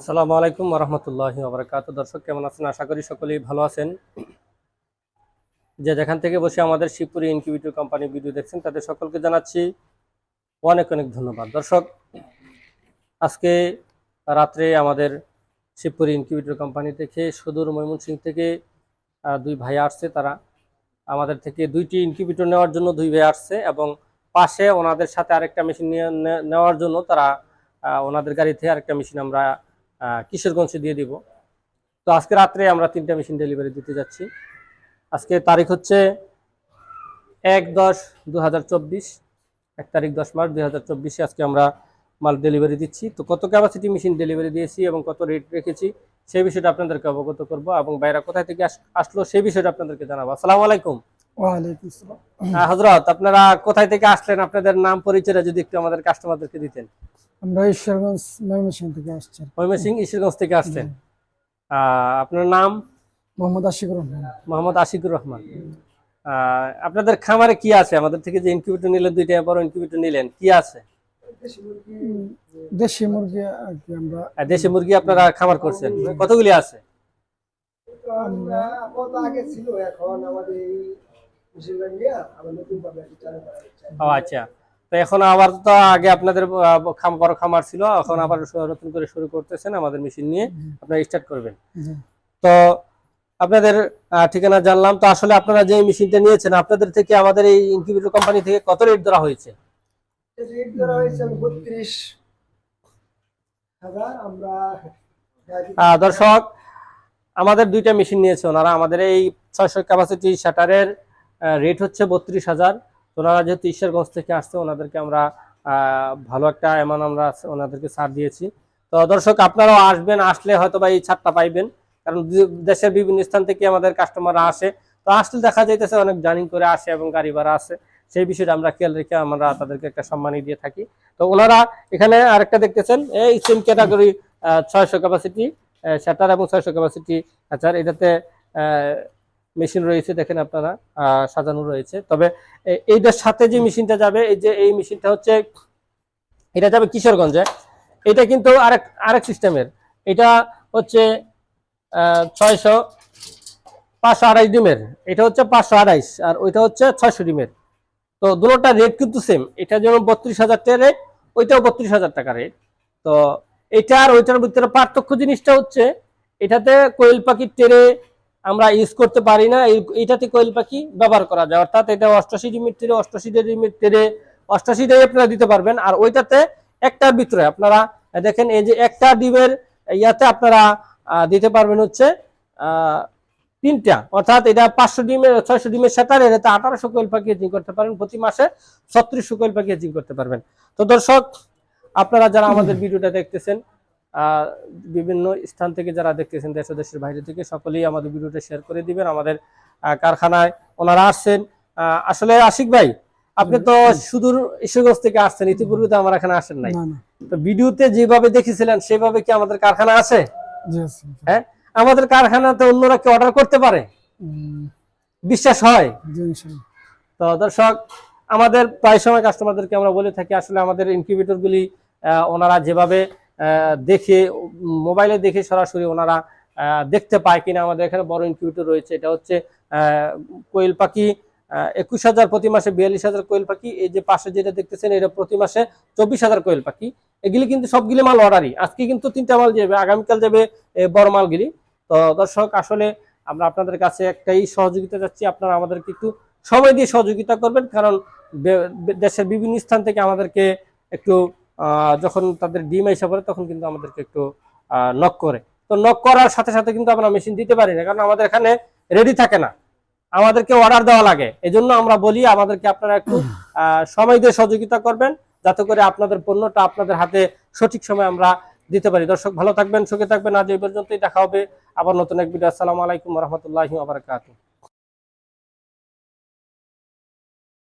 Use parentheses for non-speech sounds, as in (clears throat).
আসসালামু আলাইকুম রহমতুল্লাহ আবরকাত দর্শক, কেমন আছেন? আশা করি সকলেই ভালো আছেন। যে যেখান থেকে বসে আমাদের শিবপুরি ইনকিউবিটর কোম্পানি ভিডিও দেখছেন, তাদের সকলকে জানাচ্ছি অনেক অনেক ধন্যবাদ। দর্শক, আজকে রাত্রে আমাদের শিবপুরি ইনকিউবিটর কোম্পানি থেকে সুদূর ময়মনসিং থেকে দুই ভাই আসছে। তারা আমাদের থেকে দুইটি ইনকিউবিটর নেওয়ার জন্য দুই ভাই আসছে এবং পাশে ওনাদের সাথে আরেকটা মেশিন নেওয়ার জন্য তারা ওনাদের গাড়ি থেকে আরেকটা মেশিন আমরা কিশোরগঞ্জে দিয়ে দিব? তো আজকে রাত্রে আমরা তিনটা মেশিন ডেলিভারি দিতে যাচ্ছি। আজকে তারিখ হচ্ছে এক দশ দু এক তারিখ দশ মার্চ দুই হাজার চব্বিশে আজকে আমরা মাল ডেলিভারি দিচ্ছি। তো কত ক্যাপাসিটি মেশিন ডেলিভারি দিয়েছি এবং কত রেট রেখেছি, সেই বিষয়টা আপনাদেরকে অবগত করব এবং বাইরা কোথায় থেকে আস- আসলো সেই বিষয়টা আপনাদেরকে জানাব। আসসালামু আলাইকুম। হজরত আপনারা কোথায় থেকে আসলেন? আপনাদের নাম পরিচয়টা যদি একটু আমাদের কাস্টমারদেরকে দিতেন। আমরা ঈশ্বরগঞ্জ ময়মনসিং থেকে আসছি। ময়মনসিং ঈশ্বরগঞ্জ থেকে আসছেন। আহ, আপনার নাম? মোহাম্মদ আশিকুর রহমান। মোহাম্মদ আশিকুর রহমান। আপনাদের খামারে কি আছে? আমাদের থেকে যে ইনকিউবেটর নিলেন দুইটা বড় ইনকিউবেটর নিলেন কি আছে? দেশি মুরগি আমরা দেশি মুরগি আপনারা খামার করছেন। কতগুলি আছে? আমরা আপাতত আগে ছিল এখন আমাদের ও আচ্ছা। তো এখন আবার তো আগে আপনাদের খাম বড় খামার ছিল এখন আবার নতুন করে শুরু করতেছেন আমাদের মেশিন নিয়ে আপনারা স্টার্ট করবেন। তো আপনাদের ঠিকানা জানলাম। তো আসলে আপনারা যে মেশিনটা নিয়েছেন আপনাদের থেকে আমাদের এই ইনকিউবেটর কোম্পানি থেকে কত রেট ধরা হয়েছে? রেট ধরা হয়েছে বত্রিশ হাজার আমরা দর্শক আমাদের দুইটা মেশিন নিয়েছে ওনারা। আমাদের এই ছয়শো ক্যাপাসিটি শাটারের রেট হচ্ছে বত্রিশ হাজার। ওনারা যেহেতু ঈশ্বরগঞ্জ থেকে আসছে, ওনাদেরকে আমরা ভালো একটা অ্যামাউন্ট আমরা ওনাদেরকে ছাড় দিয়েছি। তো দর্শক, আপনারাও আসবেন, আসলে হয়তো বা এই ছাড়টা পাইবেন। কারণ দেশের বিভিন্ন স্থান থেকে আমাদের কাস্টমাররা আসে। তো আসলে দেখা যাইতেছে অনেক জার্নিং করে আসে এবং গাড়ি ভাড়া আসে সেই বিষয়টা আমরা খেয়াল রেখে আমরা তাদেরকে একটা সম্মানই দিয়ে থাকি। তো ওনারা এখানে আরেকটা দেখতেছেন, এই সেম ক্যাটাগরি ছয়শো ক্যাপাসিটি শাটার এবং ছয়শো ক্যাপাসিটি আচার এটাতে মেশিন রয়েছে, দেখেন আপনারা সাজানো রয়েছে। তবে এইটার সাথে যে মেশিনটা যাবে, এই যে এই মেশিনটা হচ্ছে, এটা যাবে কিশোরগঞ্জে। এটা কিন্তু আরেক আরেক সিস্টেমের। এটা হচ্ছে ছয়শো পাঁচশো আড়াইশ ডিমের। এটা হচ্ছে পাঁচশো আড়াইশ, আর ওইটা হচ্ছে ছয়শো ডিমের। তো দুটোটা রেট কিন্তু সেম এটা যেমন বত্রিশ হাজার টাকা রেট ওইটাও বত্রিশ হাজার টাকা রেট তো এটা আর ওইটার ভিতরে পার্থক্য জিনিসটা হচ্ছে, এটাতে কোয়েল পাখির টেরে আমরা ইউজ করতে পারি না এইটাতে কোয়েল পাখি ব্যবহার করা যায়। অর্থাৎ এটা অষ্টাশি ডিমের টেরে অষ্টাশি ডিমের টেরে অষ্টাশিটাই আপনারা দিতে পারবেন। আর ওইটাতে একটার ভিতরে আপনারা দেখেন এই যে একটা ডিমের ইয়াতে আপনারা দিতে পারবেন হচ্ছে তিনটা। অর্থাৎ এটা পাঁচশো ডিমের ছয়শো ডিমের সাঁতার এটাতে আঠারোশো কোয়েল পাখি হেজিং করতে পারেন। প্রতি মাসে ছত্রিশশো কোয়েল পাখি হেজিং করতে পারবেন। তো দর্শক আপনারা যারা আমাদের (clears throat) ভিডিওটা দেখতেছেন বিভিন্ন স্থান থেকে যারা দেখতেছেন দেশ দেশের বাইরে থেকে সকলেই আমাদের ভিডিওটা শেয়ার করে দিবেন। আমাদের কারখানায় ওনারা আসছেন। আসলে আশিক ভাই আপনি তো সুদূর ঈশ্বরগঞ্জ থেকে আসছেন ইতিপূর্বে তো আমার এখানে আসেন নাই। তো ভিডিওতে যেভাবে দেখেছিলেন সেভাবে কি আমাদের কারখানা আছে? হ্যাঁ? আমাদের কারখানাতে অন্যরা কি অর্ডার করতে পারে? বিশ্বাস হয়? তো দর্শক আমাদের প্রায় সময় কাস্টমারদেরকে আমরা বলে থাকি আসলে আমাদের ইনকিউবেটরগুলি ওনারা যেভাবে দেখে, মোবাইলে দেখে সরাসরি ওনারা দেখতে পায় কিনা। আমাদের এখানে বড় ইনকিউবেটর রয়েছে। এটা হচ্ছে কোয়েল পাখি একুশ হাজার প্রতি মাসে বিয়াল্লিশ হাজার কোয়েল পাখি। এই যে পাশে যেটা দেখতেছেন, এটা প্রতি মাসে চব্বিশ হাজার কোয়েল পাখি। এগুলি কিন্তু সবগুলি মাল অর্ডারই আজকে কিন্তু তিনটা মাল যাবে, আগামীকাল যাবে বড় মালগুলি। তো দর্শক, আসলে আমরা আপনাদের কাছে একটাই সহযোগিতা চাচ্ছি। আপনারা আমাদেরকে একটু সময় দিয়ে সহযোগিতা করবেন। কারণ দেশের বিভিন্ন স্থান থেকে আমাদেরকে একটু যখন তাদের ডিম এসে পড়ে, তখন কিন্তু আমাদেরকে একটু নক করে। তো নক করার সাথে সাথে কিন্তু আমরা মেশিন দিতে পারি না, কারণ আমাদের এখানে রেডি থাকে না। আমাদেরকে অর্ডার দেওয়া লাগে। এই আমরা বলি, আমাদেরকে আপনারা একটু সময় দিয়ে সহযোগিতা করবেন, যাতে করে আপনাদের পণ্যটা আপনাদের হাতে সঠিক সময় আমরা দিতে পারি। দর্শক, ভালো থাকবেন, সুখে থাকবেন। আজ এই পর্যন্তই। দেখা হবে আবার নতুন এক ভিডিও আসসালামু আলাইকুম রহমতুল্লাহি আবরকাত